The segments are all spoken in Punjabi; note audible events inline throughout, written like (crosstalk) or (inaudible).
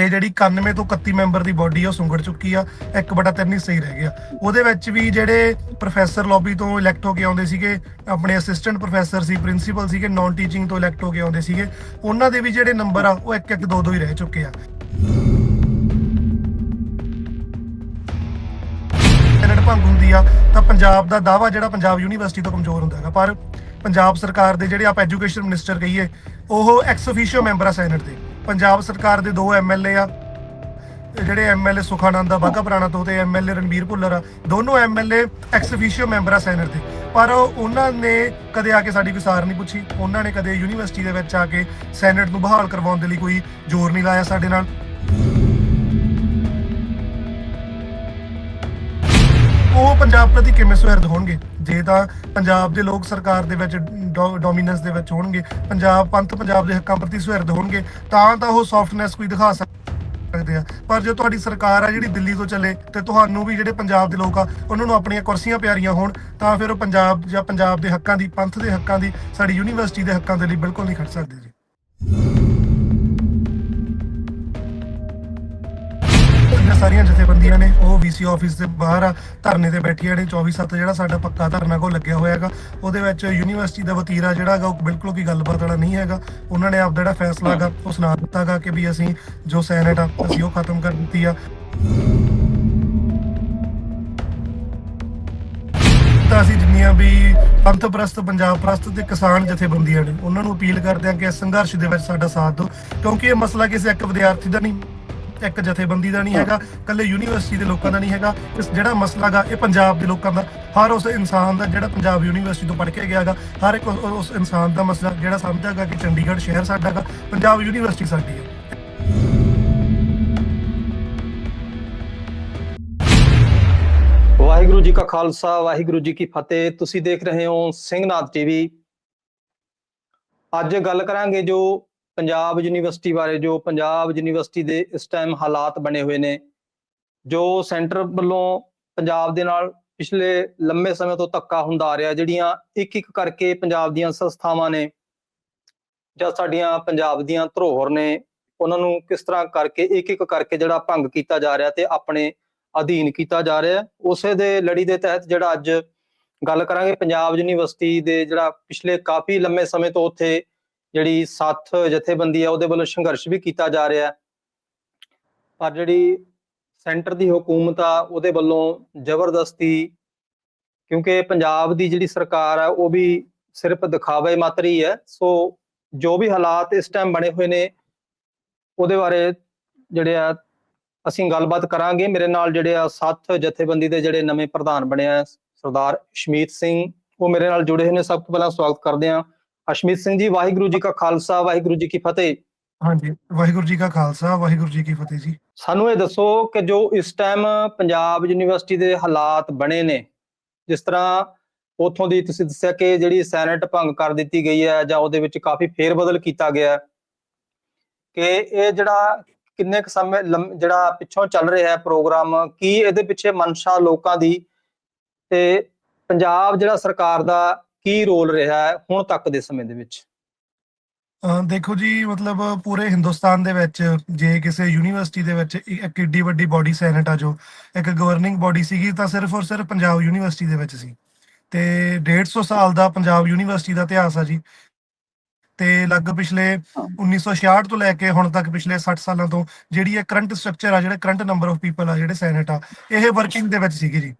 ਤੇ ਜਿਹੜੀ 91 ਤੋਂ 31 ਮੈਂਬਰ ਦੀ ਬਾਡੀ ਆ, ਉਹ ਸੁੰਗੜ ਚੁੱਕੀ ਆ 1/3 ਹੀ ਸਹੀ ਰਹਿ ਗਿਆ। ਉਹਦੇ ਵਿੱਚ ਵੀ ਜਿਹੜੇ ਪ੍ਰੋਫੈਸਰ ਲੌਬੀ ਤੋਂ ਇਲੈਕਟ ਹੋ ਕੇ ਆਉਂਦੇ ਸੀਗੇ, ਆਪਣੇ ਅਸਿਸਟੈਂਟ ਪ੍ਰੋਫੈਸਰ ਸੀ ਪ੍ਰਿੰਸੀਪਲ ਸੀਗੇ ਨਾਨ ਟੀਚਿੰਗ ਤੋਂ ਇਲੈਕਟ ਹੋ ਕੇ ਆਉਂਦੇ ਸੀਗੇ, ਉਹਨਾਂ ਦੇ ਵੀ ਜਿਹੜੇ ਨੰਬਰ ਆ, ਉਹ 1 1 2 2 ਹੀ ਰਹਿ ਚੁੱਕੇ ਆ। ਸੈਨੇਟ ਭੰਗ ਹੁੰਦੀ ਆ, ਤਾਂ ਪੰਜਾਬ ਦਾ ਦਾਵਾ ਜਿਹੜਾ ਪੰਜਾਬ ਯੂਨੀਵਰਸਿਟੀ ਤੋਂ ਕਮਜ਼ੋਰ ਹੁੰਦਾ ਹੈਗਾ, ਪਰ ਪੰਜਾਬ ਸਰਕਾਰ ਦੇ ਜਿਹੜੇ ਆਪਾਂ ਐਜੂਕੇਸ਼ਨ ਮਿਨਿਸਟਰ ਕਹੀਏ, ਉਹ ਐਕਸ ਅਫੀਸ਼ੀਓ ਮੈਂਬਰ ਆ ਸੈਨੇਟ ਦੇ। ਪੰਜਾਬ ਸਰਕਾਰ ਦੇ ਦੋ ਐਮਐਲਏ ਆ। ਇਹ ਜਿਹੜੇ ਐਮਐਲਏ ਸੁਖਾਨੰਦ ਆ, ਬਾਘਾ ਪੁਰਾਣਾ ਤੋਂ ਤੇ ਐਮਐਲਏ ਰਣਬੀਰ ਭੁੱਲਰ ਆ, ਦੋਨੋਂ ਐਮਐਲਏ ਐਕਸ ਅਫੀਸ਼ੀਓ ਮੈਂਬਰ ਆ ਸੈਨੇਟ ਦੇ। ਪਰ ਉਹਨਾਂ ਨੇ ਕਦੇ ਆ ਕੇ ਸਾਡੀ ਕੋਈ ਸਾਰ ਨਹੀਂ ਪੁੱਛੀ। ਉਹਨਾਂ ਨੇ ਕਦੇ ਯੂਨੀਵਰਸਿਟੀ ਦੇ ਵਿੱਚ ਆ ਕੇ ਸੈਨੇਟ ਨੂੰ ਬਹਾਲ ਕਰਵਾਉਣ ਦੇ ਲਈ ਕੋਈ ਜ਼ੋਰ ਨਹੀਂ ਲਾਇਆ ਸਾਡੇ ਨਾਲ। ਉਹ ਪੰਜਾਬ ਪ੍ਰਤੀ ਕਿਵੇਂ ਸੁਹਿਰਦ ਹੋਣਗੇ? ਜੇ ਤਾਂ ਪੰਜਾਬ ਦੇ ਲੋਕ ਸਰਕਾਰ ਦੇ ਵਿੱਚ ਡੋਮੀਨੈਂਸ ਦੇ ਵਿੱਚ ਹੋਣਗੇ, ਪੰਜਾਬ, ਪੰਥ ਪੰਜਾਬ ਦੇ ਹੱਕਾਂ ਪ੍ਰਤੀ ਸੁਹਿਰਦ ਹੋਣਗੇ, ਤਾਂ ਤਾਂ ਉਹ ਸੌਫਟਨੈਸ ਕੋਈ ਦਿਖਾ ਸਕਦੇ ਆ। ਪਰ ਜੇ ਤੁਹਾਡੀ ਸਰਕਾਰ ਆ ਜਿਹੜੀ ਦਿੱਲੀ ਤੋਂ ਚੱਲੇ ਤੇ ਤੁਹਾਨੂੰ ਵੀ ਜਿਹੜੇ ਪੰਜਾਬ ਦੇ ਲੋਕ ਆ, ਉਹਨਾਂ ਨੂੰ ਆਪਣੀਆਂ ਕੁਰਸੀਆਂ ਪਿਆਰੀਆਂ ਹੋਣ, ਤਾਂ ਫਿਰ ਉਹ ਪੰਜਾਬ ਜਾਂ ਪੰਜਾਬ ਦੇ ਹੱਕਾਂ ਦੀ, ਪੰਥ ਦੇ ਹੱਕਾਂ ਦੀ, ਸਾਡੀ ਯੂਨੀਵਰਸਿਟੀ ਦੇ ਹੱਕਾਂ ਦੇ ਲਈ ਬਿਲਕੁਲ ਨਹੀਂ ਖੜ ਸਕਦੇ ਜੀ। ਜਿਹੜੀਆਂ ਸਾਰੀਆਂ ਜਥੇਬੰਦੀਆਂ ਨੇ, ਉਹ ਵੀਸੀ ਆਫਿਸ ਦੇ ਬਾਹਰ ਆ, ਧਰਨੇ ਤੇ ਬੈਠੀਆਂ ਨੇ 24/7 ਜਿਹੜਾ ਸਾਡਾ ਪੱਕਾ ਧਰਨਾ ਕੋ ਲੱਗਿਆ ਹੋਇਆ ਹੈਗਾ। ਉਹਦੇ ਵਿੱਚ ਯੂਨੀਵਰਸਿਟੀ ਦਾ ਵਤੀਰਾ ਜਿਹੜਾ ਹੈਗਾ ਉਹ ਬਿਲਕੁਲ ਕੋਈ ਗੱਲਬਾਤ ਵਾਲਾ ਨਹੀਂ ਹੈਗਾ। ਉਹਨਾਂ ਨੇ ਆਪ ਜਿਹੜਾ ਫੈਸਲਾ ਹੈਗਾ ਉਹ ਸੁਣਾ ਦਿੱਤਾ ਕਿ ਵੀ ਅਸੀਂ ਜੋ ਸੈਨੇਟ ਆ, ਅਸੀਂ ਉਹ ਖਤਮ ਕਰ ਦਿੱਤੀ ਆ। ਤਾਂ ਅਸੀਂ ਜਿੰਨੀਆਂ ਵੀ ਪੰਥ ਪ੍ਰਸਤ ਪੰਜਾਬ ਪ੍ਰਸਤ ਤੇ ਕਿਸਾਨ ਜਥੇਬੰਦੀਆਂ ਨੇ, ਉਹਨਾਂ ਨੂੰ ਅਪੀਲ ਕਰਦੇ ਹਾਂ ਕਿ ਇਸ ਸੰਘਰਸ਼ ਦੇ ਵਿੱਚ ਸਾਡਾ ਸਾਥ ਦਿਓ, ਕਿਉਂਕਿ ਇਹ ਮਸਲਾ ਕਿਸੇ ਇੱਕ ਵਿਦਿਆਰਥੀ ਦਾ ਨਹੀਂ। ਇੱਕ ਜਥੇਬੰਦੀ ਦਾ ਨਹੀਂ ਹੈਗਾ ਕੱਲੇ ਯੂਨੀਵਰਸਿਟੀ ਦੇ ਲੋਕਾਂ ਦਾ ਨਹੀਂ ਹੈਗਾ। ਇਸ ਜਿਹੜਾ ਮਸਲਾ ਇਹ ਪੰਜਾਬ ਦੇ ਲੋਕਾਂ ਦਾ। ਹਰ ਉਸ ਇਨਸਾਨ ਦਾ ਜਿਹੜਾ ਪੰਜਾਬ ਯੂਨੀਵਰਸਿਟੀ ਤੋਂ ਪੜ੍ਹ ਕੇ ਗਿਆ ਹਰ ਇੱਕ ਉਸ- ਇਨਸਾਨ ਦਾ ਮਸਲਾ ਜਿਹੜਾ ਸਮਝਦਾਗਾ ਕਿ ਚੰਡੀਗੜ੍ਹ ਸ਼ਹਿਰ ਸਾਡਾ ਪੰਜਾਬ ਯੂਨੀਵਰਸਿਟੀ ਸਾਡੀ ਹੈ। ਵਾਹਿਗੁਰੂ ਜੀ ਕਾ ਖਾਲਸਾ, ਵਾਹਿਗੁਰੂ ਜੀ ਕੀ ਫਤਿਹ। ਤੁਸੀਂ ਦੇਖ ਰਹੇ ਹੋ ਸਿੰਘਨਾਥ ਟੀਵੀ। ਅੱਜ ਗੱਲ ਕਰਾਂਗੇ ਜੋ ਪੰਜਾਬ ਯੂਨੀਵਰਸਿਟੀ ਬਾਰੇ ਜੋ ਪੰਜਾਬ ਯੂਨੀਵਰਸਿਟੀ ਦੇ ਇਸ ਟਾਈਮ ਹਾਲਾਤ ਬਣੇ ਹੋਏ ਨੇ, ਜੋ ਸੈਂਟਰ ਵੱਲੋਂ ਪੰਜਾਬ ਦੇ ਨਾਲ ਪਿਛਲੇ ਲੰਮੇ ਸਮੇਂ ਤੋਂ ਧੱਕਾ ਹੁੰਦਾ ਆ ਰਿਹਾ, ਜਿਹੜੀਆਂ ਇੱਕ ਇੱਕ ਕਰਕੇ ਪੰਜਾਬ ਦੀਆਂ ਸੰਸਥਾਵਾਂ ਨੇ ਜਾਂ ਸਾਡੀਆਂ ਪੰਜਾਬ ਦੀਆਂ ਧਰੋਹਰ ਨੇ, ਉਹਨਾਂ ਨੂੰ ਕਿਸ ਤਰ੍ਹਾਂ ਕਰਕੇ ਇੱਕ ਇੱਕ ਕਰਕੇ ਜਿਹੜਾ ਭੰਗ ਕੀਤਾ ਜਾ ਰਿਹਾ ਤੇ ਆਪਣੇ ਅਧੀਨ ਕੀਤਾ ਜਾ ਰਿਹਾ ਉਸੇ ਦੇ ਲੜੀ ਦੇ ਤਹਿਤ ਜਿਹੜਾ ਅੱਜ ਗੱਲ ਕਰਾਂਗੇ, ਪੰਜਾਬ ਯੂਨੀਵਰਸਿਟੀ ਦੇ ਜਿਹੜਾ ਪਿਛਲੇ ਕਾਫੀ ਲੰਮੇ ਸਮੇਂ ਤੋਂ ਉੱਥੇ ਜਿਹੜੀ ਸਾਥ ਜਥੇਬੰਦੀ ਆ, ਉਹਦੇ ਵੱਲੋਂ ਸੰਘਰਸ਼ ਵੀ ਕੀਤਾ ਜਾ ਰਿਹਾ ਪਰ ਜਿਹੜੀ ਸੈਂਟਰ ਦੀ ਹਕੂਮਤ ਆ, ਉਹਦੇ ਵੱਲੋਂ ਜ਼ਬਰਦਸਤੀ, ਕਿਉਂਕਿ ਪੰਜਾਬ ਦੀ ਜਿਹੜੀ ਸਰਕਾਰ ਆ, ਉਹ ਵੀ ਸਿਰਫ ਦਿਖਾਵੇ ਮਾਤਰ ਹੀ ਹੈ। ਸੋ ਜੋ ਵੀ ਹਾਲਾਤ ਇਸ ਟਾਈਮ ਬਣੇ ਹੋਏ ਨੇ, ਉਹਦੇ ਬਾਰੇ ਜਿਹੜੇ ਆ, ਅਸੀਂ ਗੱਲਬਾਤ ਕਰਾਂਗੇ। ਮੇਰੇ ਨਾਲ ਜਿਹੜੇ ਆ ਸੱਤ ਜਥੇਬੰਦੀ ਦੇ ਜਿਹੜੇ ਨਵੇਂ ਪ੍ਰਧਾਨ ਬਣੇ ਆ, ਸਰਦਾਰ ਅਸ਼ਮੀਤ ਸਿੰਘ, ਉਹ ਮੇਰੇ ਨਾਲ ਜੁੜੇ ਹੋਏ ਨੇ। ਸਭ ਤੋਂ ਪਹਿਲਾਂ ਸਵਾਗਤ ਕਰਦੇ ਆ ਅਸ਼ਮੀਤ ਸਿੰਘ ਜੀ ਵਾਹਿਗੁਰੂ ਜੀ ਕਾ ਖਾਲਸਾ ਵਾਹਿਗੁਰੂ ਜੀ ਕੀ ਫਤਿਹ। ਹਾਂਜੀ ਵਾਹਿਗੁਰੂ ਜੀ ਕਾ ਖਾਲਸਾ ਵਾਹਿਗੁਰੂ ਜੀ ਕੀ ਫਤਿਹ ਜੀ। ਸਾਨੂੰ ਇਹ ਦੱਸੋ ਕਿ ਜੋ ਇਸ ਟਾਈਮ ਪੰਜਾਬ ਯੂਨੀਵਰਸਿਟੀ ਦੇ ਹਾਲਾਤ ਬਣੇ ਨੇ ਜਿਸ ਤਰ੍ਹਾਂ ਉਥੋਂ ਦੀ ਤੁਸੀਂ ਦੱਸਿਆ ਕਿ ਜਿਹੜੀ ਸੈਨੇਟ ਭੰਗ ਕਰ ਦਿੱਤੀ ਗਈ ਹੈ ਜਾਂ ਉਹਦੇ ਵਿੱਚ ਕਾਫੀ ਫੇਰਬਦਲ ਕੀਤਾ ਗਿਆ ਹੈ ਕਿ ਇਹ ਜਿਹੜਾ ਕਿੰਨੇ ਕੁ ਸਮੇਂ ਜਿਹੜਾ ਪਿੱਛੋਂ ਚੱਲ ਰਿਹਾ ਹੈ ਪ੍ਰੋਗਰਾਮ ਕੀ ਇਹਦੇ ਪਿੱਛੇ ਮਨਸ਼ਾ ਲੋਕਾਂ ਦੀ ਤੇ ਪੰਜਾਬ ਜਿਹੜਾ ਸਰਕਾਰ ਦਾ ਕੀ ਰੋਲ ਰਿਹਾ ਹੈ ਹੁਣ ਤੱਕ ਦੇ ਸਮੇਂ ਦੇ ਵਿੱਚ? ਅਹ ਦੇਖੋ ਜੀ ਮਤਲਬ ਪੂਰੇ ਹਿੰਦੁਸਤਾਨ ਦੇ ਵਿੱਚ ਜੇ ਕਿਸੇ ਯੂਨੀਵਰਸਿਟੀ ਦੇ ਵਿੱਚ ਇੱਕ ਏਡੀ ਵੱਡੀ ਬਾਡੀ ਸੈਨੇਟ ਆ ਜੋ ਇੱਕ ਗਵਰਨਿੰਗ ਬਾਡੀ ਸੀਗੀ ਤਾਂ ਸਿਰਫ ਔਰ ਸਿਰਫ ਪੰਜਾਬ ਯੂਨੀਵਰਸਿਟੀ ਦੇ ਵਿੱਚ ਸੀ। ਤੇ 150 ਸਾਲ ਦਾ ਪੰਜਾਬ ਯੂਨੀਵਰਸਿਟੀ ਦਾ ਇਤਿਹਾਸ ਆ ਜੀ। ਤੇ ਲਗ ਪਿਛਲੇ 1966 ਤੋਂ ਲੈ ਕੇ ਹੁਣ ਤੱਕ ਪਿਛਲੇ 60 ਸਾਲਾਂ ਤੋਂ ਜਿਹੜੀ ਇਹ ਕਰੰਟ ਸਟਰਕਚਰ ਆ ਜਿਹੜੇ ਕਰੰਟ ਨੰਬਰ ਆਫ ਪੀਪਲ ਆ ਜਿਹੜੇ ਸੈਨੇਟ ਆ ਇਹ ਵਰਕਿੰਗ ਦੇ ਵਿੱਚ ਸੀਗੀ ਜੀ।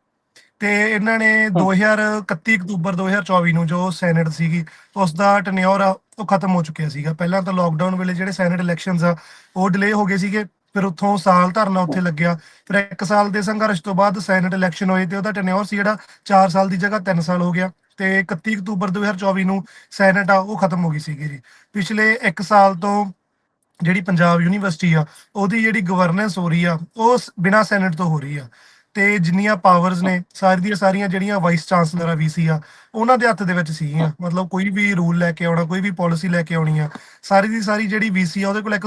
ਤੇ ਇਹਨਾਂ ਨੇ 2031 ਅਕਤੂਬਰ 2024 ਨੂੰ ਜੋ ਸੈਨੇਟ ਸੀਗੀ ਉਸ ਦਾ ਟੈਨਿਓਰ ਆ ਉਹ ਖਤਮ ਹੋ ਚੁੱਕਿਆ ਸੀਗਾ। ਪਹਿਲਾਂ ਤਾਂ ਲੋਕਡਾਊਨ ਵੇਲੇ ਜਿਹੜੇ ਸੈਨੇਟ ਇਲੈਕਸ਼ਨਸ ਆ ਉਹ ਡਿਲੇ ਹੋ ਗਏ ਸੀਗੇ ਫਿਰ ਉੱਥੋਂ ਸਾਲ ਧਰਨਾ ਉੱਥੇ ਲੱਗਿਆ। ਫਿਰ ਇੱਕ ਸਾਲ ਦੇ ਸੰਘਰਸ਼ ਤੋਂ ਬਾਅਦ ਸੈਨੇਟ ਇਲੈਕਸ਼ਨ ਹੋਏ ਤੇ ਉਹਦਾ ਟੈਨਿਓਰ ਸੀ ਜਿਹੜਾ 4 ਸਾਲ ਦੀ ਜਗ੍ਹਾ 3 ਸਾਲ ਹੋ ਗਿਆ। ਤੇ 31 ਅਕਤੂਬਰ 2024 ਨੂੰ ਸੈਨੇਟ ਆ ਉਹ ਖਤਮ ਹੋ ਗਈ ਸੀਗੀ ਜੀ। ਪਿਛਲੇ 1 ਸਾਲ ਤੋਂ ਜਿਹੜੀ ਪੰਜਾਬ ਯੂਨੀਵਰਸਿਟੀ ਆ ਉਹਦੀ ਜਿਹੜੀ ਗਵਰਨੈਂਸ ਹੋ ਰਹੀ ਆ ਉਹ ਬਿਨਾ ਸੈਨੇਟ ਤੋਂ ਹੋ ਰਹੀ ਆ। ਤੇ ਜਿੰਨੀਆਂ ਪਾਵਰਸ ਨੇ, ਸਾਰੀ ਦੀਆਂ ਸਾਰੀਆਂ ਜਿਹੜੀਆਂ ਵਾਈਸ ਚਾਂਸਲਰ ਆ ਵੀਸੀ ਆ, ਉਹਨਾਂ ਦੇ ਹੱਥ ਦੇ ਵਿੱਚ ਸੀਗੀਆਂ। ਮਤਲਬ ਕੋਈ ਵੀ ਰੂਲ ਲੈ ਕੇ ਆਉਣਾ, ਕੋਈ ਵੀ ਪਾਲਿਸੀ ਲੈ ਕੇ ਆਉਣੀ ਆ, ਸਾਰੀ ਦੀ ਸਾਰੀ ਜਿਹੜੀ ਵੀਸੀ ਆ, ਉਹਦੇ ਕੋਲ ਇੱਕ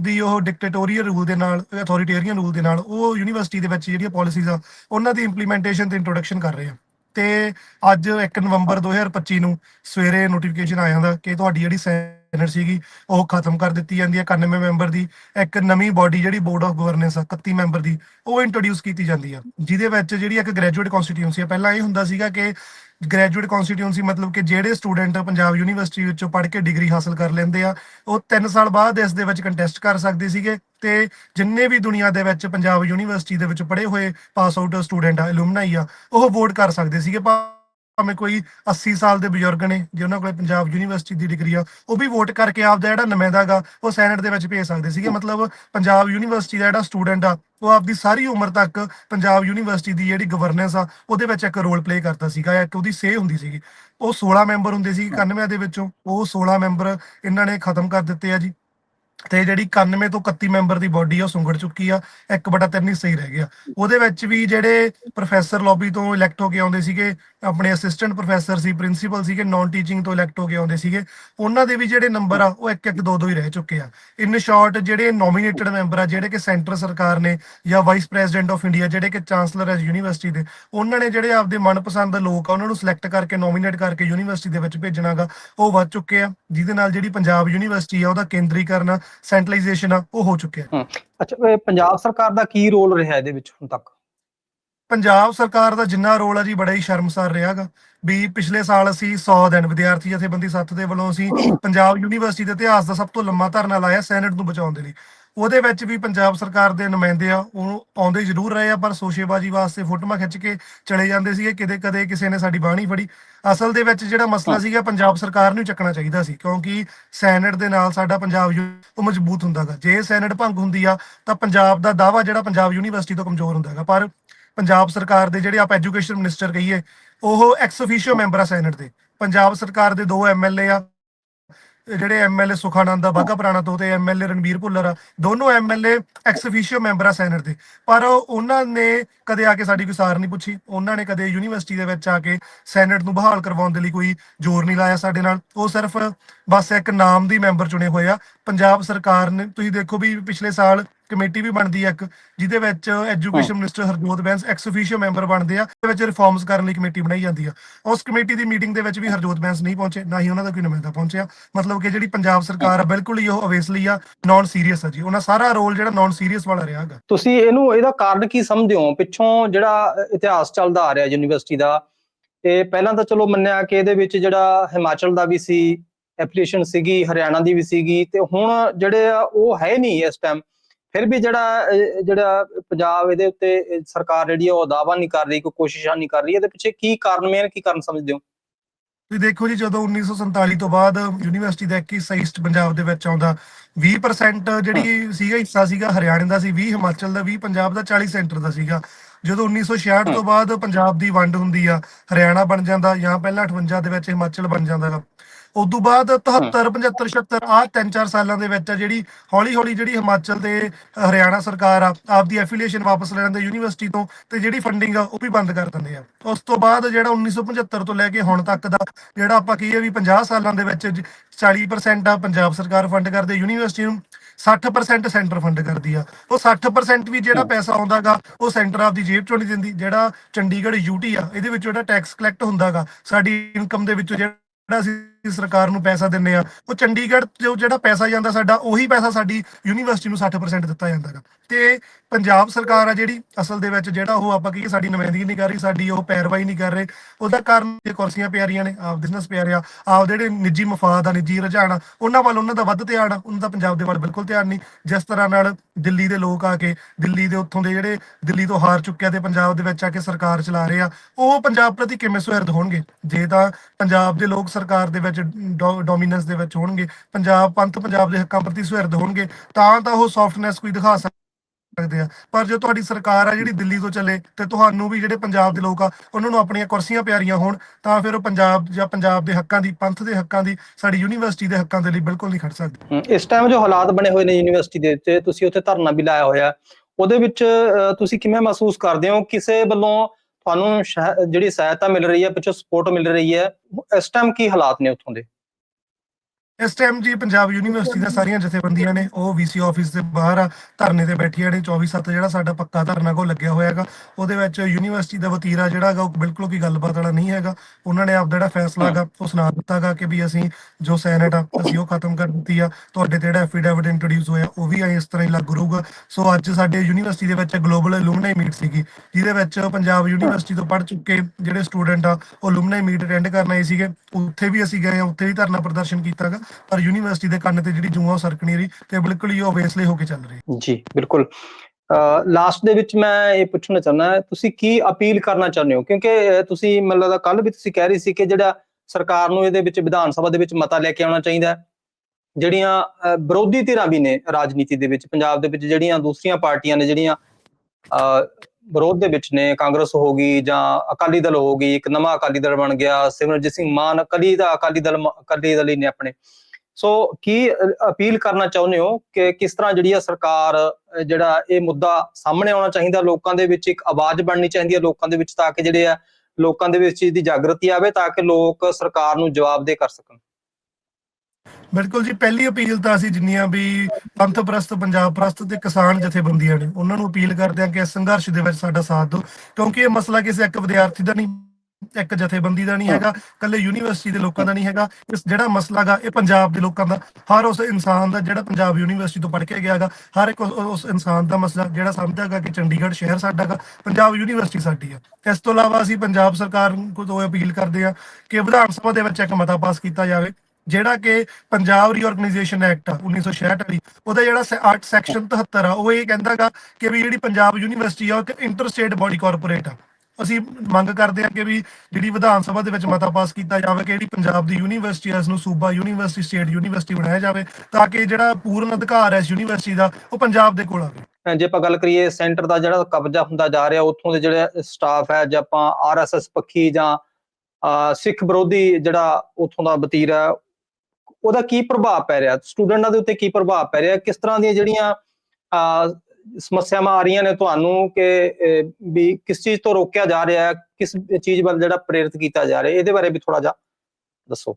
ਦੀ ਉਹ ਡਿਕਟੇਟੋਰੀਅਲ ਰੂਲ ਦੇ ਨਾਲ ਅਥਾਰਟੇਰੀਅਨ ਰੂਲ ਦੇ ਨਾਲ, ਉਹ ਯੂਨੀਵਰਸਿਟੀ ਦੇ ਵਿੱਚ ਜਿਹੜੀਆਂ ਪਾਲਿਸੀਜ਼ ਆ, ਉਹਨਾਂ ਦੀ ਇੰਪਲੀਮੈਂਟੇਸ਼ਨ ਤੇ ਇੰਟਰੋਡਕਸ਼ਨ ਕਰ ਰਹੇ ਆ। ਤੇ ਅੱਜ 1 ਨਵੰਬਰ 2025 ਨੂੰ ਸਵੇਰੇ ਨੋਟੀਫਿਕੇਸ਼ਨ ਆਇਆ ਹੁੰਦਾ ਕਿ ਤੁਹਾਡੀ ਜਿਹੜੀ ਸੈਨੇਟ ਸੀਗੀ, ਉਹ ਖਤਮ ਕਰ ਦਿੱਤੀ ਜਾਂਦੀ ਹੈ 91 ਮੈਂਬਰ ਦੀ। ਇੱਕ ਨਵੀਂ ਬਾਡੀ ਜਿਹੜੀ ਬੋਰਡ ਆਫ ਗਵਰਨੈਂਸ ਆ 31 ਮੈਂਬਰ ਦੀ, ਉਹ ਇੰਟਰੋਡਿਊਸ ਕੀਤੀ ਜਾਂਦੀ ਆ। ਜਿਹਦੇ ਵਿੱਚ ਜਿਹੜੀ ਇੱਕ ਗ੍ਰੈਜੂਏਟ ਕਨਸਟੀਟਿਊਂਸੀ ਆ, ਪਹਿਲਾਂ ਇਹ ਹੁੰਦਾ ਸੀਗਾ ਕਿ ਗ੍ਰੈਜੂਏਟ ਕਨਸਟੀਟਿਊਂਸੀ ਮਤਲਬ ਕਿ ਜਿਹੜੇ ਸਟੂਡੈਂਟ ਪੰਜਾਬ ਯੂਨੀਵਰਸਿਟੀ ਵਿੱਚੋਂ ਪੜ੍ਹ ਕੇ ਡਿਗਰੀ ਹਾਸਲ ਕਰ ਲੈਂਦੇ ਆ, ਉਹ 3 ਸਾਲ ਬਾਅਦ ਇਸ ਦੇ ਵਿੱਚ ਕੰਟੈਸਟ ਕਰ ਸਕਦੇ ਸੀਗੇ ਤੇ ਜਿੰਨੇ ਵੀ ਦੁਨੀਆ ਦੇ ਵਿੱਚ ਪੰਜਾਬ ਯੂਨੀਵਰਸਿਟੀ ਦੇ ਵਿੱਚ ਪੜ੍ਹੇ ਹੋਏ ਪਾਸ ਆਊਟ ਸਟੂਡੈਂਟ ਆ ਐਲੂਮਨਾਈ ਆ, ਉਹ ਵੋਟ ਕਰ ਸਕਦੇ ਸੀਗੇ। ਭਾਵੇਂ ਕੋਈ 80 ਸਾਲ ਦੇ ਬਜ਼ੁਰਗ ਨੇ, ਜੇ ਉਹਨਾਂ ਕੋਲੇ ਪੰਜਾਬ ਯੂਨੀਵਰਸਿਟੀ ਦੀ ਡਿਗਰੀ ਆ, ਉਹ ਵੀ ਵੋਟ ਕਰਕੇ ਆਪਦਾ ਜਿਹੜਾ ਨੁਮਾਇੰਦਾ ਗਾ ਉਹ ਸੈਨੇਟ ਦੇ ਵਿੱਚ ਭੇਜ ਸਕਦੇ ਸੀਗੇ। ਮਤਲਬ ਪੰਜਾਬ ਯੂਨੀਵਰਸਿਟੀ ਦਾ ਜਿਹੜਾ ਸਟੂਡੈਂਟ ਆ, ਉਹ ਆਪਦੀ ਸਾਰੀ ਉਮਰ ਤੱਕ ਪੰਜਾਬ ਯੂਨੀਵਰਸਿਟੀ ਦੀ ਜਿਹੜੀ ਗਵਰਨੈਂਸ ਆ, ਉਹਦੇ ਵਿੱਚ ਇੱਕ ਰੋਲ ਪਲੇ ਕਰਦਾ ਸੀਗਾ, ਇੱਕ ਉਹਦੀ ਸੇ ਹੁੰਦੀ ਸੀਗੀ। ਉਹ 16 ਮੈਂਬਰ ਹੁੰਦੇ ਸੀ 91 ਦੇ ਵਿੱਚੋਂ, ਉਹ 16 ਮੈਂਬਰ ਇਹਨਾਂ ਨੇ ਖਤਮ ਕਰ ਦਿੱਤੇ ਆ ਜੀ। ਤੇ ਜਿਹੜੀ 91 ਤੋਂ 31 ਮੈਂਬਰ ਦੀ ਬਾਡੀ ਆ, ਉਹ ਸੁੰਗੜ ਚੁੱਕੀ ਆ, ਇੱਕ ਬਟਾ ਤਿੰਨ ਹੀ ਸਹੀ ਰਹਿ ਗਿਆ। ਉਹਦੇ ਵਿੱਚ ਵੀ ਜਿਹੜੇ ਪ੍ਰੋਫੈਸਰ ਲੌਬੀ ਤੋਂ ਇਲੈਕਟ ਹੋ ਕੇ ਆਉਂਦੇ ਸੀਗੇ, ਆਪਣੇ ਅਸਿਸਟੈਂਟ ਪ੍ਰੋਫੈਸਰ ਸੀ ਪ੍ਰਿੰਸੀਪਲ ਸੀਗੇ ਨਾਨ ਟੀਚਿੰਗ ਤੋਂ ਇਲੈਕਟ ਹੋ ਕੇ ਆਉਂਦੇ ਸੀਗੇ, ਉਹਨਾਂ ਦੇ ਵੀ ਜਿਹੜੇ ਨੰਬਰ ਆ, ਉਹ ਇੱਕ ਇੱਕ ਦੋ ਦੋ ਹੀ ਰਹਿ ਚੁੱਕੇ ਆ। ਇਨ ਸ਼ਾਰਟ ਜਿਹੜੇ ਨੋਮੀਨੇਟਡ ਮੈਂਬਰ ਆ, ਜਿਹੜੇ ਕਿ ਸੈਂਟਰ ਸਰਕਾਰ ਨੇ ਜਾਂ ਵਾਈਸ ਪ੍ਰੈਜ਼ੀਡੈਂਟ ਆਫ ਇੰਡੀਆ ਜਿਹੜੇ ਕਿ ਚਾਂਸਲਰ ਹੈ ਯੂਨੀਵਰਸਿਟੀ ਦੇ, ਉਹਨਾਂ ਨੇ ਜਿਹੜੇ ਆਪਦੇ ਮਨਪਸੰਦ ਲੋਕ ਆ, ਉਹਨਾਂ ਨੂੰ ਸਿਲੈਕਟ ਕਰਕੇ ਨੋਮੀਨੇਟ ਕਰਕੇ ਯੂਨੀਵਰਸਿਟੀ ਦੇ ਵਿੱਚ ਭੇਜਣਾਗਾ, ਉਹ ਵੱਧ ਚੁੱਕੇ ਆ। ਜਿਹਦੇ ਨਾਲ ਜਿਹੜੀ ਪੰਜਾਬ ਯੂਨੀਵਰਸਿਟੀ ਆ, ਉਹਦਾ ਕੇਂਦਰੀਕਰਨ ਸੈਂਟਰਲਾਈਜੇਸ਼ਨ ਆ ਉਹ ਹੋ ਚੁੱਕਿਆ। ਅੱਛਾ ਇਹ ਪੰਜਾਬ ਸਰਕਾਰ ਦਾ ਕੀ ਰੋਲ ਰਿਹਾ ਇਹਦੇ ਵਿੱਚ ਹੁਣ ਤੱਕ? ਪੰਜਾਬ ਸਰਕਾਰ ਦਾ ਜਿੰਨਾ ਰੋਲ ਹੈ ਜੀ ਬੜਾ ਹੀ ਸ਼ਰਮਸਾਰ ਰਿਹਾਗਾ। ਵੀ ਪਿਛਲੇ ਸਾਲ ਅਸੀਂ 100 ਦਿਨ ਵਿਦਿਆਰਥੀ ਜਥੇਬੰਦੀ ਸੱਤ ਦੇ ਵੱਲੋਂ ਅਸੀਂ (coughs) ਪੰਜਾਬ ਯੂਨੀਵਰਸਿਟੀ ਦੇ ਇਤਿਹਾਸ ਦਾ ਸਭ ਤੋਂ ਲੰਮਾ ਧਰਨਾ ਲਾਇਆ ਸੈਨੇਟ ਨੂੰ ਬਚਾਉਣ ਦੇ ਲਈ। ਉਹਦੇ ਵਿੱਚ ਵੀ ਪੰਜਾਬ ਸਰਕਾਰ ਦੇ ਨੁਮਾਇੰਦੇ ਆ ਉਹ ਆਉਂਦੇ ਜ਼ਰੂਰ ਰਹੇ ਆ ਪਰ ਸੋਸ਼ੇਬਾਜ਼ੀ ਵਾਸਤੇ ਫੋਟੋਆਂ ਖਿੱਚ ਕੇ ਚਲੇ ਜਾਂਦੇ ਸੀਗੇ ਕਿਤੇ ਕਦੇ ਕਿਸੇ ਨੇ ਸਾਡੀ ਨਹੀਂ ਫੜੀ। ਅਸਲ ਦੇ ਵਿੱਚ ਜਿਹੜਾ ਮਸਲਾ ਸੀਗਾ ਪੰਜਾਬ ਸਰਕਾਰ ਨੂੰ ਚੱਕਣਾ ਚਾਹੀਦਾ ਸੀ ਕਿਉਂਕਿ ਸੈਨੇਟ ਦੇ ਨਾਲ ਸਾਡਾ ਪੰਜਾਬ ਯੂ- ਉਹ ਮਜ਼ਬੂਤ ਹੁੰਦਾਗਾ ਜੇ ਸੈਨੇਟ ਭੰਗ ਹੁੰਦੀ ਆ ਤਾਂ ਪੰਜਾਬ ਦਾ ਦਾਵਾ ਜਿਹੜਾ ਪੰਜਾਬ ਯੂਨੀਵਰਸਿਟੀ ਤੋਂ ਕਮਜ਼ੋਰ ਹੁੰਦਾਗਾ ਪਰ ਪੰਜਾਬ ਸਰਕਾਰ ਦੇ ਜਿਹੜੇ ਆਪ ਐਜੂਕੇਸ਼ਨ ਮਿਨਿਸਟਰ ਕਹੀਏ ਉਹ ਐਕਸ ਅਫੀਸ਼ੀਓ ਮੈਂਬਰ ਆ ਸੈਨੇਟ ਦੇ। ਪੰਜਾਬ ਸਰਕਾਰ ਦੇ ਦੋ ਐਮਐਲਏ ਆ ਜਿਹੜੇ ਐਮਐਲਏ ਸੁਖਾਨੰਦ ਦਾ ਬਾਗਾ ਪੁਰਾਣਾ ਤੋਂ ਤੇ ਐਮਐਲਏ ਰਣਵੀਰ ਭੁੱਲਰ ਆ, ਦੋਨੋਂ ਐਮਐਲਏ ਐਕਸ ਅਫੀਸ਼ੀਓ ਮੈਂਬਰ ਆ ਸੈਨੇਟ ਦੇ। ਪਰ ਉਹਨਾਂ ਨੇ ਕਦੇ ਆ ਕੇ ਸਾਡੀ ਕੋਈ ਸਾਰ ਨਹੀਂ ਪੁੱਛੀ। ਉਹਨਾਂ ਨੇ ਕਦੇ ਯੂਨੀਵਰਸਿਟੀ ਦੇ ਵਿੱਚ ਆ ਕੇ ਸੈਨੇਟ ਨੂੰ ਬਹਾਲ ਕਰਵਾਉਣ ਦੇ ਲਈ ਕੋਈ ਜ਼ੋਰ ਨਹੀਂ ਲਾਇਆ ਸਾਡੇ ਨਾਲ। ਉਹ ਸਿਰਫ ਬਸ ਇੱਕ ਨਾਮ ਦੀ ਮੈਂਬਰ ਚੁਣੇ ਹੋਏ ਆ। ਪੰਜਾਬ ਸਰਕਾਰ ਨੇ, ਤੁਸੀਂ ਦੇਖੋ ਵੀ ਪਿਛਲੇ ਸਾਲ ਕਮੇਟੀ ਵੀ ਬਣਦੀ ਹੈ ਇੱਕ ਜਿਹਦੇ ਵਿੱਚ education minister Harjot Bains ex officio member ਬਣਦੇ ਆ ਇਹਦੇ ਵਿੱਚ ਰਿਫਾਰਮਸ ਕਰਨ ਲਈ ਕਮੇਟੀ ਬਣਾਈ ਜਾਂਦੀ ਆ। ਉਸ ਕਮੇਟੀ ਦੀ ਮੀਟਿੰਗ ਦੇ ਵਿੱਚ ਵੀ ਹਰਜੋਤ ਬੈਂਸ ਨਹੀਂ ਪਹੁੰਚੇ ਨਾ ਹੀ ਉਹਨਾਂ ਦਾ ਕੋਈ ਨੁਮਾਇੰਦਾ ਪਹੁੰਚਿਆ। ਮਤਲਬ ਕਿ ਜਿਹੜੀ ਪੰਜਾਬ ਸਰਕਾਰ ਆ ਬਿਲਕੁਲ ਹੀ ਉਹ ਅਵੇਸਲੀ ਆ ਨਾਨ ਸੀਰੀਅਸ ਆ ਜੀ। ਉਹਨਾਂ ਸਾਰਾ ਰੋਲ ਜਿਹੜਾ ਨਾਨ ਸੀਰੀਅਸ ਵਾਲਾ ਰਿਹਾ ਹੈਗਾ। ਤੁਸੀਂ ਇਹਨੂੰ ਇਹਦਾ ਕਾਰਨ ਕੀ ਸਮਝਦੇ ਹੋ? ਪਿੱਛੋਂ ਜਿਹੜਾ ਇਤਿਹਾਸ ਚੱਲਦਾ ਆ ਰਿਹਾ ਯੂਨੀਵਰਸਿਟੀ ਦਾ ਤੇ ਪਹਿਲਾਂ ਤਾਂ ਚਲੋ ਮੰਨਿਆ ਕਿ ਇਹਦੇ ਵਿੱਚ ਜਿਹੜਾ ਹਿਮਾਚਲ ਦਾ ਵੀ ਸੀ ਐਪਲੀਕੇਸ਼ਨ ਸੀਗੀ ਹਰਿਆਣਾ ਦੀ ਵੀ ਸੀਗੀ ਤੇ ਹੁਣ ਜਿਹੜੇ ਆ ਉਹ ਹੈ ਨਹੀਂ ਇਸ ਟਾਈਮ ਫਿਰ ਵੀ ਜਿਹੜਾ ਜਿਹੜਾ ਪੰਜਾਬ ਇਹਦੇ ਉੱਤੇ ਸਰਕਾਰ ਜਿਹੜੀ ਉਹ ਦਾਵਾ ਨਹੀਂ ਕਰ ਰਹੀ ਕੋਈ ਕੋਸ਼ਿਸ਼ਾਂ ਨਹੀਂ ਕਰ ਰਹੀ। ਇਹਦੇ ਪਿੱਛੇ ਕੀ ਕਾਰਨ ਮੇਨ ਕੀ ਕਾਰਨ ਸਮਝਦੇ ਹੋ? ਤੁਸੀਂ ਦੇਖੋ ਜੀ ਜਦੋਂ 1947 ਤੋਂ ਬਾਅਦ ਯੂਨੀਵਰਸਿਟੀ ਦਾ 21 ਹਿੱਸਾ ਈਸਟ ਪੰਜਾਬ ਦੇ ਵਿੱਚ ਆਉਂਦਾ 20% ਜਿਹੜੀ ਸੀਗਾ ਹਿੱਸਾ ਸੀਗਾ ਹਰਿਆਣੇ ਦਾ ਸੀ 20 ਹਿਮਾਚਲ ਦਾ 20 ਪੰਜਾਬ ਦਾ 40 ਸੈਂਟਰ ਦਾ ਸੀਗਾ। ਜਦੋਂ 1966 ਤੋਂ ਬਾਅਦ ਪੰਜਾਬ ਦੀ ਵੰਡ ਹੁੰਦੀ ਆ ਹਰਿਆਣਾ ਬਣ ਜਾਂਦਾ ਜਾਂ ਪਹਿਲਾਂ 58 ਦੇ ਵਿੱਚ ਹਿਮਾਚਲ ਬਣ ਜਾਂਦਾ ਤੋਂ ਬਾਅਦ 73 75 76 ਆ ਤਿੰਨ ਚਾਰ ਸਾਲਾਂ ਦੇ ਵਿੱਚ ਆ ਜਿਹੜੀ ਹੌਲੀ ਹੌਲੀ ਜਿਹੜੀ ਹਿਮਾਚਲ ਤੇ ਹਰਿਆਣਾ ਸਰਕਾਰ ਆ ਆਪਦੀ ਐਫੀਲੀਏਸ਼ਨ ਵਾਪਸ ਲੈ ਲੈਂਦੇ ਯੂਨੀਵਰਸਿਟੀ ਤੋਂ ਤੇ ਜਿਹੜੀ ਫੰਡਿੰਗ ਆ ਉਹ ਵੀ ਬੰਦ ਕਰ ਦਿੰਦੇ ਆ। ਉਸ ਤੋਂ ਬਾਅਦ ਜਿਹੜਾ 1975 ਤੋਂ ਲੈ ਕੇ ਹੁਣ ਤੱਕ ਦਾ ਜਿਹੜਾ ਆਪਾਂ ਕਹੀਏ ਵੀ 50 ਸਾਲਾਂ ਦੇ ਵਿੱਚ ਜ- 40% ਆ ਪੰਜਾਬ ਸਰਕਾਰ ਫੰਡ ਕਰਦੇ ਯੂਨੀਵਰਸਿਟੀ ਨੂੰ 60% ਸੈਂਟਰ ਫੰਡ ਕਰਦੀ ਆ। ਉਹ 60% ਵੀ ਜਿਹੜਾ ਪੈਸਾ ਆਉਂਦਾਗਾ ਉਹ ਸੈਂਟਰ ਆਫ ਦੀ ਜੇਬ ਚੋਂ ਨਹੀਂ ਦਿੰਦੀ। ਜਿਹੜਾ ਚੰਡੀਗੜ੍ਹ ਯੂਟੀ ਆ ਇਹਦੇ ਵਿੱਚ ਜਿਹੜਾ ਟੈਕਸ ਕਲੈਕਟ ਹੁੰਦਾਗਾ ਸਾਡੀ ਇਨਕਮ ਦੇ ਵਿੱਚੋਂ ਜਿਹੜਾ ਅਸੀਂ ਸਰਕਾਰ ਨੂੰ ਪੈਸਾ ਦਿੰਨੇ ਆ, ਉਹ ਚੰਡੀਗੜ੍ਹ ਜੋ ਜਿਹੜਾ ਪੈਸਾ ਜਾਂਦਾ ਸਾਡਾ, ਉਹੀ ਪੈਸਾ ਸਾਡੀ ਯੂਨੀਵਰਸਿਟੀ ਨੂੰ 60% ਦਿੱਤਾ ਜਾਂਦਾ ਜਾਂਦਾਗਾ ਤੇ ਪੰਜਾਬ ਸਰਕਾਰ ਆ ਜਿਹੜੀ, ਅਸਲ ਦੇ ਵਿੱਚ ਜਿਹੜਾ ਉਹ ਆਪਾਂ ਕਹੀਏ ਸਾਡੀ ਨੁਮਾਇੰਦਗੀ ਨਹੀਂ ਕਰ ਰਹੀ, ਸਾਡੀ ਉਹ ਪੈਰਵਾਈ ਨਹੀਂ ਕਰ ਰਹੇ, ਉਹਦਾ ਕਾਰਨ ਇਹ ਕੁਰਸੀਆਂ ਪਿਆਰੀਆਂ ਨੇ, ਆਪ ਬਿਜ਼ਨਸ ਪਿਆਰਿਆ ਆਪ ਜਿਹੜੇ ਨਿੱਜੀ ਮਫਾਦ ਆ, ਨਿੱਜੀ ਰੁਝਾਨ ਆ, ਉਹਨਾਂ ਵੱਲ ਉਹਨਾਂ ਦਾ ਵੱਧ ਧਿਆਨ ਆ, ਉਹਨਾਂ ਦਾ ਪੰਜਾਬ ਦੇ ਵੱਲ ਬਿਲਕੁਲ ਧਿਆਨ ਨਹੀਂ। ਜਿਸ ਤਰ੍ਹਾਂ ਨਾਲ ਦਿੱਲੀ ਦੇ ਲੋਕ ਆ ਕੇ, ਦਿੱਲੀ ਦੇ ਉੱਥੋਂ ਦੇ ਜਿਹੜੇ, ਦਿੱਲੀ ਤੋਂ ਹਾਰ ਚੁੱਕਿਆ ਤੇ ਪੰਜਾਬ ਦੇ ਵਿੱਚ ਆ ਕੇ ਸਰਕਾਰ ਚਲਾ ਰਹੇ ਆ, ਉਹ ਪੰਜਾਬ ਪ੍ਰਤੀ ਕਿਵੇਂ ਸੁਹਿਰਦ ਹੋਣਗੇ? ਜੇ ਤਾਂ ਪੰਜਾਬ ਦੇ ਲੋਕ ਸਰਕਾਰ ਦੇ ਵਿੱਚ ਡੋਮੀਨੈਂਸ ਦੇ ਵਿੱਚ ਹੋਣਗੇ, ਪੰਜਾਬ, ਪੰਥ ਪੰਜਾਬ ਦੇ ਹੱਕਾਂ ਪ੍ਰਤੀ ਸੁਹਿਰਦ ਹੋਣਗੇ, ਤਾਂ ਤਾਂ ਉਹ ਸੌਫਟਨੈਸ ਕੋਈ ਦਿਖਾ ਸਕਦੇ ਆ। ਪਰ ਜੇ ਤੁਹਾਡੀ ਸਰਕਾਰ ਆ ਜਿਹੜੀ ਦਿੱਲੀ ਤੋਂ ਚੱਲੇ ਤੇ ਤੁਹਾਨੂੰ ਵੀ ਜਿਹੜੇ ਪੰਜਾਬ ਦੇ ਲੋਕ ਆ, ਉਹਨਾਂ ਨੂੰ ਆਪਣੀਆਂ ਕੁਰਸੀਆਂ ਪਿਆਰੀਆਂ ਹੋਣ, ਤਾਂ ਫਿਰ ਉਹ ਪੰਜਾਬ ਜਾਂ ਪੰਜਾਬ ਦੇ ਹੱਕਾਂ ਦੀ, ਪੰਥ ਦੇ ਹੱਕਾਂ ਦੀ, ਸਾਡੀ ਯੂਨੀਵਰਸਿਟੀ ਦੇ ਹੱਕਾਂ ਦੇ ਲਈ ਬਿਲਕੁਲ ਨਹੀਂ ਖੜ ਸਕਦੇ। ਇਸ ਟਾਈਮ ਜੋ ਹਾਲਾਤ ਬਣੇ ਹੋਏ ਨੇ ਯੂਨੀਵਰਸਿਟੀ ਦੇ ਉੱਤੇ ਤੁਸੀਂ ਉੱਥੇ ਧਰਨਾ ਵੀ ਲਾਇਆ ਹੋਇਆ। ਉਹਦੇ ਵਿੱਚ ਤੁਸੀਂ ਕਿਵੇਂ ਮਹਿਸੂਸ ਕਰਦੇ ਹੋ? ਕਿਸੇ ਵੱਲੋਂ ਤੁਹਾਨੂੰ ਜਿਹੜੀ ਸਹਾਇਤਾ ਮਿਲ ਰਹੀ ਹੈ, ਪਿੱਛੋਂ ਸਪੋਰਟ ਮਿਲ ਰਹੀ ਹੈ, ਇਸ ਟਾਈਮ ਕੀ ਹਾਲਾਤ ਨੇ ਉੱਥੋਂ ਦੇ? ਇਸ ਟਾਈਮ ਜੀ ਪੰਜਾਬ ਯੂਨੀਵਰਸਿਟੀ ਦੀਆਂ ਸਾਰੀਆਂ ਜਥੇਬੰਦੀਆਂ ਨੇ, ਉਹ ਵੀਸੀ ਆਫਿਸ ਦੇ ਬਾਹਰ ਆ, ਧਰਨੇ ਤੇ ਬੈਠੀਆਂ ਨੇ 24/7 ਜਿਹੜਾ ਸਾਡਾ ਪੱਕਾ ਧਰਨਾ ਕੋ ਲੱਗਿਆ ਹੋਇਆ ਹੈਗਾ। ਉਹਦੇ ਵਿੱਚ ਯੂਨੀਵਰਸਿਟੀ ਦਾ ਵਤੀਰਾ ਜਿਹੜਾ ਹੈਗਾ, ਉਹ ਬਿਲਕੁਲ ਕੋਈ ਗੱਲਬਾਤ ਵਾਲਾ ਨਹੀਂ ਹੈਗਾ। ਉਹਨਾਂ ਨੇ ਆਪਦਾ ਜਿਹੜਾ ਫੈਸਲਾ ਹੈਗਾ, ਉਹ ਸੁਣਾ ਦਿੱਤਾਗਾ ਕਿ ਵੀ ਅਸੀਂ ਜੋ ਸੈਨੇਟ ਆ, ਅਸੀਂ ਉਹ ਖਤਮ ਕਰ ਦਿੱਤੀ ਆ। ਤੁਹਾਡੇ ਤੇ ਜਿਹੜਾ ਐਫੀਡੇਵਿਟ ਇੰਟਰੋਡਿਊਸ ਹੋਇਆ, ਉਹ ਵੀ ਇਸ ਤਰ੍ਹਾਂ ਹੀ ਲਾਗੂ ਰਹੂਗਾ। ਸੋ ਅੱਜ ਸਾਡੇ ਯੂਨੀਵਰਸਿਟੀ ਦੇ ਵਿੱਚ ਗਲੋਬਲ ਐਲੂਮਨਾਈ ਮੀਟ ਸੀਗੀ, ਜਿਹਦੇ ਵਿੱਚ ਪੰਜਾਬ ਯੂਨੀਵਰਸਿਟੀ ਤੋਂ ਪੜ੍ਹ ਚੁੱਕੇ ਜਿਹੜੇ ਸਟੂਡੈਂਟ ਆ, ਉਹ ਐਲੂਮਨਾਈ ਮੀਟ ਅਟੈਂਡ ਕਰਨ ਆਏ ਸੀਗੇ। ਉੱਥੇ ਵੀ ਅਸੀਂ ਗਏ ਆ, ਉੱਥੇ ਵੀ ਧਰਨਾ ਪ੍ਰਦਰਸ਼ਨ ਕੀਤਾਗਾ ਪਰ ਯੂਨੀਵਰਸਿਟੀ ਦੇ ਕੰਨ ਤੇ ਜਿਹੜੀ ਜੂਆਂ ਸਰਕਣੀ ਰਹੀ ਤੇ ਬਿਲਕੁਲ ਹੀ ਉਹ ਹੋ ਕੇ ਚੱਲ ਰਹੀ। ਜੀ ਬਿਲਕੁਲ। ਲਾਸਟ ਦੇ ਵਿੱਚ ਮੈਂ ਇਹ ਪੁੱਛਣਾ ਚਾਹੁੰਦਾ ਤੁਸੀਂ ਕੀ ਅਪੀਲ ਕਰਨਾ ਚਾਹੁੰਦੇ ਹੋ? ਕਿਉਂਕਿ ਤੁਸੀਂ ਮੈਨੂੰ ਲੱਗਦਾ ਕੱਲ ਵੀ ਤੁਸੀਂ ਕਹਿ ਰਹੀ ਸੀ ਕਿ ਜਿਹੜਾ ਸਰਕਾਰ ਨੂੰ ਇਹਦੇ ਵਿੱਚ ਵਿਧਾਨ ਸਭਾ ਦੇ ਵਿੱਚ ਮਤਾ ਲੈ ਕੇ ਆਉਣਾ ਚਾਹੀਦਾ ਹੈ। ਜਿਹੜੀਆਂ ਵਿਰੋਧੀ ਧਿਰਾਂ ਵੀ ਨੇ ਰਾਜਨੀਤੀ ਦੇ ਵਿੱਚ ਪੰਜਾਬ ਦੇ ਵਿੱਚ ਜਿਹੜੀਆਂ ਦੂਸਰੀਆਂ ਪਾਰਟੀਆਂ ਨੇ ਜਿਹੜੀਆਂ ਅਹ, ਵਿਰੋਧ ਦੇ ਵਿੱਚ ਨੇ, ਕਾਂਗਰਸ ਹੋ ਗਈ ਜਾਂ ਅਕਾਲੀ ਦਲ ਹੋ ਗਈ, ਇੱਕ ਨਵਾਂ ਅਕਾਲੀ ਦਲ ਬਣ ਗਿਆ ਸਿਮਰਜੀਤ ਸਿੰਘ ਮਾਨ, ਅਕਾਲੀ ਦਾ ਅਕਾਲੀ ਦਲ ਅਕਾਲੀ ਦਲ ਹੀ ਨੇ ਆਪਣੇ। ਸੋ ਕੀ ਅਪੀਲ ਕਰਨਾ ਚਾਹੁੰਦੇ ਹੋ ਕਿ ਕਿਸ ਤਰ੍ਹਾਂ ਜਿਹੜੀ ਆ ਸਰਕਾਰ ਜਿਹੜਾ ਇਹ ਮੁੱਦਾ ਸਾਹਮਣੇ ਆਉਣਾ ਚਾਹੀਦਾ ਲੋਕਾਂ ਦੇ ਵਿੱਚ, ਇੱਕ ਆਵਾਜ਼ ਬਣਨੀ ਚਾਹੀਦੀ ਹੈ ਲੋਕਾਂ ਦੇ ਵਿੱਚ ਤਾਂ ਕਿ ਜਿਹੜੇ ਆ ਲੋਕਾਂ ਦੇ ਵਿੱਚ ਇਸ ਚੀਜ਼ ਦੀ ਜਾਗਰਤੀ ਆਵੇ ਤਾਂ ਕਿ ਲੋਕ ਸਰਕਾਰ ਨੂੰ ਜਵਾਬਦੇਹ ਕਰ ਸਕਣ? ਬਿਲਕੁਲ ਜੀ, ਪਹਿਲੀ ਅਪੀਲ ਤਾਂ ਅਸੀਂ ਜਿੰਨੀਆਂ ਵੀ ਪੰਥ ਪ੍ਰਸਤ ਪੰਜਾਬ ਪ੍ਰਸਤ ਤੇ ਕਿਸਾਨ ਜਥੇਬੰਦੀਆਂ ਨੇ, ਉਹਨਾਂ ਨੂੰ ਅਪੀਲ ਕਰਦੇ ਹਾਂ ਕਿ ਇਸ ਸੰਘਰਸ਼ ਦੇ ਵਿੱਚ ਸਾਡਾ ਸਾਥ ਦਿਓ, ਕਿਉਂਕਿ ਇਹ ਮਸਲਾ ਕਿਸੇ ਇੱਕ ਵਿਦਿਆਰਥੀ ਦਾ ਨਹੀਂ, ਇੱਕ ਜਥੇਬੰਦੀ ਦਾ ਨਹੀਂ ਹੈਗਾ ਕੱਲੇ ਯੂਨੀਵਰਸਿਟੀ ਦੇ ਲੋਕਾਂ ਦਾ ਨਹੀਂ ਹੈਗਾ, ਇਸ ਜਿਹੜਾ ਮਸਲਾ ਗਾ, ਇਹ ਪੰਜਾਬ ਦੇ ਲੋਕਾਂ ਦਾ, ਹਰ ਉਸ ਇਨਸਾਨ ਦਾ ਜਿਹੜਾ ਪੰਜਾਬ ਯੂਨੀਵਰਸਿਟੀ ਤੋਂ ਪੜ੍ਹ ਕੇ ਗਿਆ ਗਾ, ਹਰ ਇੱਕ ਉਸ- ਇਨਸਾਨ ਦਾ ਮਸਲਾ ਜਿਹੜਾ ਸਮਝਦਾਗਾ ਕਿ ਚੰਡੀਗੜ੍ਹ ਸ਼ਹਿਰ ਸਾਡਾ ਗਾ, ਪੰਜਾਬ ਯੂਨੀਵਰਸਿਟੀ ਸਾਡੀ ਆ। ਇਸ ਤੋਂ ਇਲਾਵਾ ਅਸੀਂ ਪੰਜਾਬ ਸਰਕਾਰ ਕੋਲ ਅਪੀਲ ਕਰਦੇ ਹਾਂ ਕਿ ਵਿਧਾਨ ਸਭਾ ਦੇ ਵਿੱਚ ਇੱਕ ਮਤਾ ਪਾਸ ਕੀਤਾ ਜਾਵੇ। ਜਿਹੜਾ ਕਿ ਪੰਜਾਬ ਰੀਆਰਗੇਨਾਈਜੇਸ਼ਨ ਐਕਟ ਆ 1966 ਵਾਲੀ। ਉਹਦਾ ਜਿਹੜਾ ਸ- ਸੈਕਸ਼ਨ 73 ਆ, ਉਹ ਇਹ ਕਹਿੰਦਾਗਾ ਕਿ ਵੀ ਜਿਹੜੀ ਪੰਜਾਬ ਯੂਨੀਵਰਸਿਟੀ ਆ, ਉਹ ਇੱਕ ਇੰਟਰਸਟੇਟ ਬਾਡੀ ਕਾਰਪੋਰੇਟ ਆ। ਅਸੀਂ ਮੰਗ ਕਰਦੇ ਹਾਂ ਕਿ ਵੀ ਜਿਹੜੀ ਵਿਧਾਨ ਸਭਾ ਦੇ ਵਿੱਚ ਮਤਾ ਪਾਸ ਕੀਤਾ ਜਾਵੇ, ਕਿ ਜਿਹੜੀ ਪੰਜਾਬ ਦੀ ਯੂਨੀਵਰਸਿਟੀ ਇਸ ਨੂੰ ਸੂਬਾ ਯੂਨੀਵਰਸਿਟੀ ਸਟੇਟ ਯੂਨੀਵਰਸਿਟੀ ਬਣਾਇਆ ਜਾਵੇ, ਤਾਂ ਕਿ ਜਿਹੜਾ ਪੂਰਨ ਅਧਿਕਾਰ ਹੈ ਇਸ ਯੂਨੀਵਰਸਿਟੀ ਦਾ, ਉਹ ਪੰਜਾਬ ਦੇ ਕੋਲ ਆਵੇ। ਜੇ, ਆਪਾਂ ਗੱਲ ਕਰੀਏ ਸੈਂਟਰ ਦਾ ਜਿਹੜਾ ਕਬਜ਼ਾ ਹੁੰਦਾ ਜਾ ਰਿਹਾ, ਉੱਥੋਂ ਦੇ ਜਿਹੜੇ ਸਟਾਫ ਹੈ, ਜੇ ਆਪਾਂ ਆਰਐਸਐਸ ਪੱਖੀ ਜਾਂ ਸਿੱਖ ਵਿਰੋਧੀ ਜਿਹੜਾ ਉੱਥੋਂ ਦਾ ਬਤੀਰਾ ਉਹਦਾ ਕੀ ਪ੍ਰਭਾਵ ਪੈ ਰਿਹਾ? ਸਟੂਡੈਂਟਾਂ ਦੇ ਉੱਤੇ ਕੀ ਪ੍ਰਭਾਵ ਪੈ ਰਿਹਾ? ਕਿਸ ਤਰ੍ਹਾਂ ਦੀਆਂ ਜਿਹੜੀਆਂ ਅ, ਸਮੱਸਿਆਵਾਂ ਆ ਰਹੀਆਂ ਨੇ ਤੁਹਾਨੂੰ ਕਿ ਵੀ ਕਿਸ ਚੀਜ਼ ਤੋਂ ਰੋਕਿਆ ਜਾ ਰਿਹਾ ਹੈ? ਕਿਸ ਚੀਜ਼ ਵੱਲ ਜਿਹੜਾ ਪ੍ਰੇਰਿਤ ਕੀਤਾ ਜਾ ਰਿਹਾ ਇਹਦੇ ਬਾਰੇ ਵੀ ਥੋੜਾ ਜਿਹਾ ਦੱਸੋ।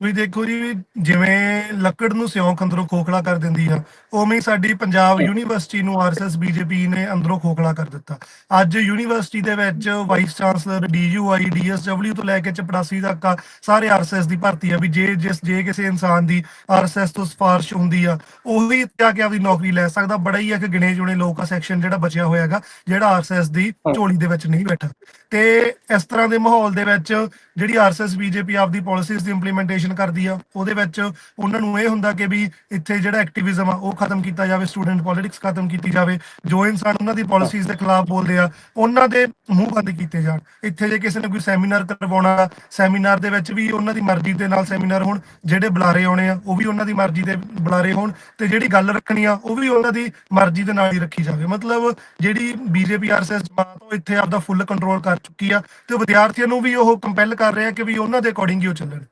ਤੁਸੀਂ ਦੇਖੋ ਜੀ ਜਿਵੇਂ ਲੱਕੜ ਨੂੰ ਸਿਉਂਕ ਅੰਦਰੋਂ ਖੋਖਲਾ ਕਰ ਦਿੰਦੀ ਆ ਉਵੇਂ ਹੀ ਸਾਡੀ ਪੰਜਾਬ ਯੂਨੀਵਰਸਿਟੀ ਨੂੰ ਆਰਐਸਐਸ ਬੀਜੇਪੀ ਨੇ ਅੰਦਰੋਂ ਖੋਖਲਾ ਕਰ ਦਿੱਤਾ। ਅੱਜ ਯੂਨੀਵਰਸਿਟੀ ਦੇ ਵਿੱਚ ਵਾਈਸ ਚਾਂਸਲਰ ਡੀਯੂਆਈ ਡੀਐਸਡਬਲਿਊ ਤੋਂ ਲੈ ਕੇ ਚਪੜਾਸੀ ਤੱਕ ਸਾਰੇ ਆਰਐਸਐਸ ਦੀ ਭਰਤੀ ਆ ਵੀ ਜੇ ਜਿਸ ਜੇ ਕਿਸੇ ਇਨਸਾਨ ਦੀ ਆਰਐਸਐਸ ਤੋਂ ਸਿਫਾਰਿਸ਼ ਹੁੰਦੀ ਆ ਉਹੀ ਇੱਥੇ ਆ ਕੇ ਆਪਦੀ ਨੌਕਰੀ ਲੈ ਸਕਦਾ ਬੜਾ ਹੀ ਇੱਕ ਗਿਣੇ ਚੁਣੇ ਲੋਕ ਆ ਸੈਕਸ਼ਨ ਜਿਹੜਾ ਬਚਿਆ ਹੋਇਆ ਹੈਗਾ ਜਿਹੜਾ ਆਰਐਸਐਸ ਦੀ ਝੋਲੀ ਦੇ ਵਿੱਚ ਨਹੀਂ ਬੈਠਾ। ਤੇ ਇਸ ਤਰ੍ਹਾਂ ਦੇ ਮਾਹੌਲ ਦੇ ਵਿੱਚ ਜਿਹੜੀ ਆਰਐਸਐਸ, ਬੀਜੇਪੀ ਆਪਦੀ ਪਾਲਿਸੀਜ਼ ਦੀ ਇੰਪਲੀਮੈਂਟੇਸ਼ਨ ਕਰਦੀ ਆ, ਉਹਦੇ ਵਿੱਚ ਉਹਨਾਂ ਨੂੰ ਇਹ ਹੁੰਦਾ ਕਿ ਵੀ ਇੱਥੇ ਜਿਹੜਾ ਐਕਟਿਵਿਜ਼ਮ ਆ, ਉਹ ਖਤਮ ਕੀਤਾ ਜਾਵੇ ਸਟੂਡੈਂਟ ਪੋਲਿਟਿਕਸ ਖਤਮ ਕੀਤੀ ਜਾਵੇ, ਜੋ ਇਨਸਾਨ ਉਹਨਾਂ ਦੀ ਪਾਲਿਸੀਜ਼ ਦੇ ਖਿਲਾਫ ਬੋਲਦੇ ਆ, ਉਹਨਾਂ ਦੇ ਮੂੰਹ ਬੰਦ ਕੀਤੇ ਜਾਣ। ਇੱਥੇ ਜੇ ਕਿਸੇ ਨੇ ਕੋਈ ਸੈਮੀਨਾਰ ਕਰਵਾਉਣਾ ਸੈਮੀਨਾਰ ਦੇ ਵਿੱਚ ਵੀ ਉਹਨਾਂ ਦੀ ਮਰਜ਼ੀ ਦੇ ਨਾਲ ਸੈਮੀਨਾਰ ਹੋਣ, ਜਿਹੜੇ ਬੁਲਾਰੇ ਆਉਣੇ ਆ, ਉਹ ਵੀ ਉਹਨਾਂ ਦੀ ਮਰਜ਼ੀ ਦੇ ਬੁਲਾਰੇ ਹੋਣ ਤੇ ਜਿਹੜੀ ਗੱਲ ਰੱਖਣੀ ਆ, ਉਹ ਵੀ ਉਹਨਾਂ ਦੀ ਮਰਜ਼ੀ ਦੇ ਨਾਲ ਹੀ ਰੱਖੀ ਜਾਵੇ। ਮਤਲਬ ਜਿਹੜੀ ਬੀਜੇਪੀ, ਆਰਐਸਐਸ ਜਮਾਤ ਉਹ ਇੱਥੇ ਆਪਦਾ ਫੁੱਲ ਕੰਟਰੋਲ ਕਰ ਚੁੱਕੀ ਆ ਤੇ ਵਿਦਿਆਰਥੀਆਂ ਨੂੰ ਵੀ ਉਹ ਕੰਪੈਲ ਕਰ ਰਿਹਾ ਕਿ ਵੀ ਉਹਨਾਂ ਦੇ ਅਕੋਰਡਿੰਗ ਹੀ ਉਹ ਚੱਲਣ।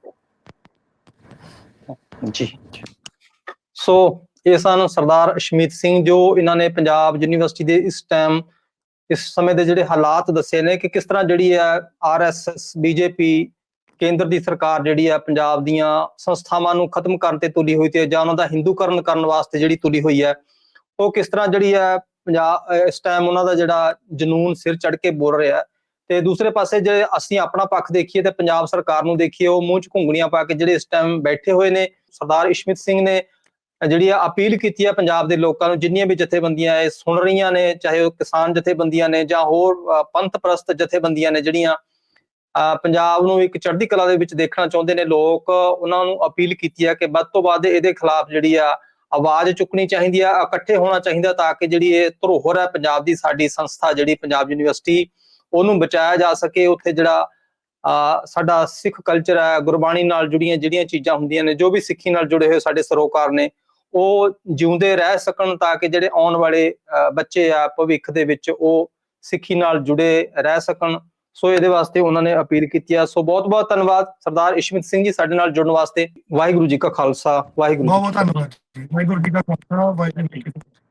ਜੀ। ਸੋ ਇਹ ਸਨ ਸਰਦਾਰ ਅਸ਼ਮੀਤ ਸਿੰਘ ਜੋ ਇਹਨਾਂ ਨੇ ਪੰਜਾਬ ਯੂਨੀਵਰਸਿਟੀ ਦੇ ਇਸ ਟਾਈਮ, ਇਸ ਸਮੇਂ ਦੇ ਜਿਹੜੇ ਹਾਲਾਤ ਦੱਸੇ ਨੇ ਕਿ ਕਿਸ ਤਰ੍ਹਾਂ ਜਿਹੜੀ ਹੈ ਆਰਐਸਐਸ ਬੀਜੇਪੀ ਕੇਂਦਰ ਦੀ ਸਰਕਾਰ ਜਿਹੜੀ ਹੈ ਪੰਜਾਬ ਦੀਆਂ ਸੰਸਥਾਵਾਂ ਨੂੰ ਖਤਮ ਕਰਨ ਤੇ ਤੁਲੀ ਹੋਈ ਤੇ ਜਾਂ ਉਹਨਾਂ ਦਾ ਹਿੰਦੂਕਰਨ ਕਰਨ ਵਾਸਤੇ ਜਿਹੜੀ ਤੁਲੀ ਹੋਈ ਹੈ, ਉਹ ਕਿਸ ਤਰ੍ਹਾਂ ਜਿਹੜੀ ਹੈ ਪੰਜਾਬ, ਇਸ ਟਾਈਮ ਉਹਨਾਂ ਦਾ ਜਿਹੜਾ ਜਨੂਨ ਸਿਰ ਚੜ ਕੇ ਬੋਲ ਰਿਹਾ ਤੇ ਦੂਸਰੇ ਪਾਸੇ ਜੇ ਅਸੀਂ ਆਪਣਾ ਪੱਖ ਦੇਖੀਏ ਤੇ ਪੰਜਾਬ ਸਰਕਾਰ ਨੂੰ ਦੇਖੀਏ ਉਹ ਮੂੰਹ ਚ ਘੁੰਗਣੀਆਂ ਪਾ ਕੇ ਜਿਹੜੇ ਇਸ ਟਾਈਮ ਬੈਠੇ ਹੋਏ ਨੇ ਸਰਦਾਰ ਇਸ਼ਮਿਤ ਸਿੰਘ ਨੇ ਜਿਹੜੀ ਆ ਅਪੀਲ ਕੀਤੀ ਹੈ ਪੰਜਾਬ ਦੇ ਲੋਕਾਂ ਨੂੰ ਜਿੰਨੀਆਂ ਵੀ ਜਥੇਬੰਦੀਆਂ ਇਹ ਸੁਣ ਰਹੀਆਂ ਨੇ ਚਾਹੇ ਉਹ ਕਿਸਾਨ ਜਥੇਬੰਦੀਆਂ ਨੇ ਜਾਂ ਹੋਰ ਪੰਥ ਪ੍ਰਸਤ ਜਥੇਬੰਦੀਆਂ ਨੇ ਜਿਹੜੀਆਂ ਅ, ਪੰਜਾਬ ਨੂੰ ਇੱਕ ਚੜ੍ਹਦੀ ਕਲਾ ਦੇ ਵਿੱਚ ਦੇਖਣਾ ਚਾਹੁੰਦੇ ਨੇ ਲੋਕ ਉਹਨਾਂ ਨੂੰ ਅਪੀਲ ਕੀਤੀ ਹੈ ਕਿ ਵੱਧ ਤੋਂ ਵੱਧ ਇਹਦੇ ਖਿਲਾਫ ਜਿਹੜੀ ਆ ਆਵਾਜ਼ ਚੁੱਕਣੀ ਚਾਹੀਦੀ ਆ ਇਕੱਠੇ ਹੋਣਾ ਚਾਹੀਦਾ ਤਾਂ ਕਿ ਜਿਹੜੀ ਇਹ ਧਰੋਹਰ ਹੈ ਪੰਜਾਬ ਦੀ ਸਾਡੀ ਸੰਸਥਾ ਜਿਹੜੀ ਪੰਜਾਬ ਯੂਨੀਵਰਸਿਟੀ ਉਹਨੂੰ ਬਚਾਇਆ ਜਾ ਸਕੇ ਉੱਥੇ ਜਿਹੜਾ ਸਾਡਾ ਸਿੱਖ ਕਲਚਰ ਹੈ ਗੁਰਬਾਣੀ ਨਾਲ ਜੁੜੀਆਂ ਜਿਹੜੀਆਂ ਚੀਜ਼ਾਂ ਹੁੰਦੀਆਂ ਨੇ ਜੋ ਵੀ ਸਿੱਖੀ ਨਾਲ ਜੁੜੇ ਹੋਏ ਸਾਡੇ ਸਰੋਕਾਰ ਨੇ ਉਹ ਜਿਉਂਦੇ ਰਹਿ ਸਕਣ ਤਾਂ ਕਿ ਜਿਹੜੇ ਆਉਣ ਵਾਲੇ ਬੱਚੇ ਆ ਭਵਿੱਖ ਦੇ ਵਿੱਚ ਉਹ ਸਿੱਖੀ ਨਾਲ ਜੁੜੇ ਰਹਿ ਸਕਣ। ਸੋ ਇਹਦੇ ਵਾਸਤੇ ਉਹਨਾਂ ਨੇ ਅਪੀਲ ਕੀਤੀ ਆ। ਸੋ ਬਹੁਤ ਬਹੁਤ ਧੰਨਵਾਦ ਸਰਦਾਰ ਇਸ਼ਮਿਤ ਸਿੰਘ ਜੀ ਸਾਡੇ ਨਾਲ ਜੁੜਨ ਵਾਸਤੇ। ਵਾਹਿਗੁਰੂ ਜੀ ਕਾ ਖਾਲਸਾ ਵਾਹਿਗੁਰੂ ਬਹੁਤ ਬਹੁਤ ਧੰਨਵਾਦ ਵਾਹਿਗੁਰੂ ਜੀ ਕਾ ਖਾਲਸਾ ਵਾਹਿਗੁਰੂ ਜੀ ਕੀ ਫਤਿਹ।